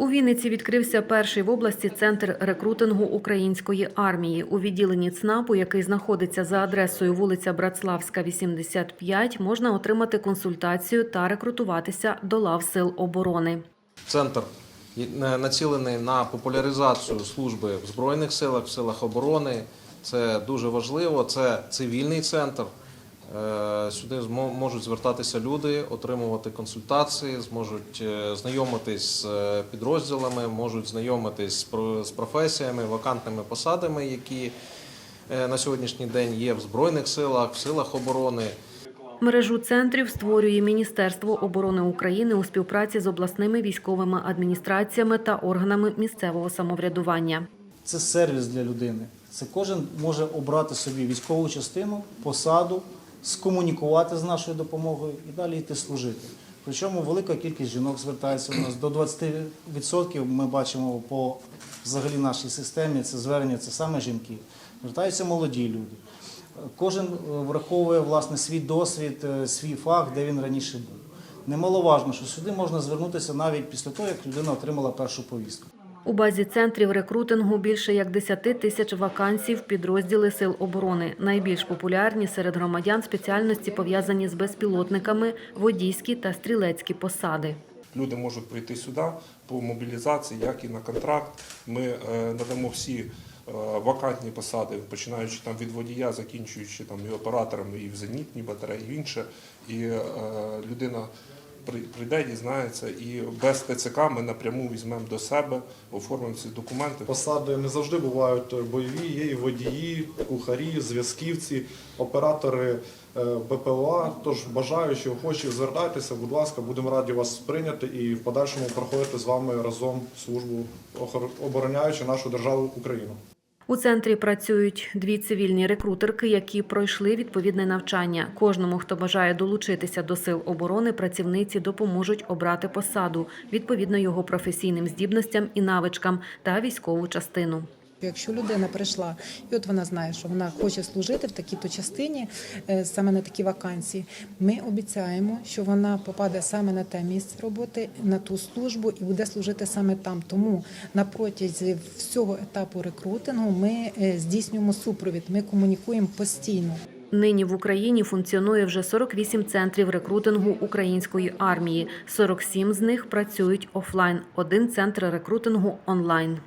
У Вінниці відкрився перший в області центр рекрутингу української армії. У відділенні ЦНАПу, який знаходиться за адресою вулиця Братславська, 85, можна отримати консультацію та рекрутуватися до лав сил оборони. Центр націлений на популяризацію служби в Збройних силах, в силах оборони. Це дуже важливо. Це цивільний центр. Е, Сюди змо- можуть звертатися люди, отримувати консультації, зможуть е, знайомитись з е, підрозділами, можуть знайомитись з про- з професіями, вакантними посадами, які на сьогоднішній день є в Збройних силах, в силах оборони. Мережу центрів створює Міністерство оборони України у співпраці з обласними військовими адміністраціями та органами місцевого самоврядування. Це сервіс для людини. Це кожен може обрати собі військову частину, посаду, скомунікувати з нашою допомогою і далі йти служити. Причому велика кількість жінок звертається у нас до 20% Ми бачимо по взагалі нашій системі це звернення, це саме жінки. Звертаються молоді люди. Кожен е, враховує власне свій досвід, е, свій фах, де він раніше був. Немаловажно, що сюди можна звернутися навіть після того, як людина отримала першу повістку. У базі центрів рекрутингу більше як 10 тисяч вакансій в підрозділи сил оборони. Найбільш популярні серед громадян спеціальності пов'язані з безпілотниками, водійські та стрілецькі посади. Люди можуть прийти сюди по мобілізації, як і на контракт. Ми е, надамо всі е, вакантні посади, починаючи там від водія, закінчуючи там і операторами, і в зенітній батареї, і інше. І е, людина прийде, дізнається, і без ТЦК ми напряму візьмемо до себе, оформимо ці документи. Посади не завжди бувають бойові, є і водії, кухарі, зв'язківці, оператори е, БПЛА. Тож бажаючи, охочі, звертайтеся, будь ласка, будемо раді вас прийняти і в подальшому проходити з вами разом службу, обороняючи нашу державу Україну. У центрі працюють дві цивільні рекрутерки, які пройшли відповідне навчання. Кожному, хто бажає долучитися до сил оборони, працівниці допоможуть обрати посаду відповідно його професійним здібностям і навичкам та військову частину. Якщо людина прийшла, і от вона знає, що вона хоче служити в такій-то частині, е, саме на такі вакансії, ми обіцяємо, що вона попаде саме на те місце роботи, на ту службу і буде служити саме там. Тому на протязі всього етапу рекрутингу ми е, здійснюємо супровід, ми комунікуємо постійно. Нині в Україні функціонує вже 48 центрів рекрутингу української армії. 47 з них працюють офлайн. Один центр рекрутингу онлайн.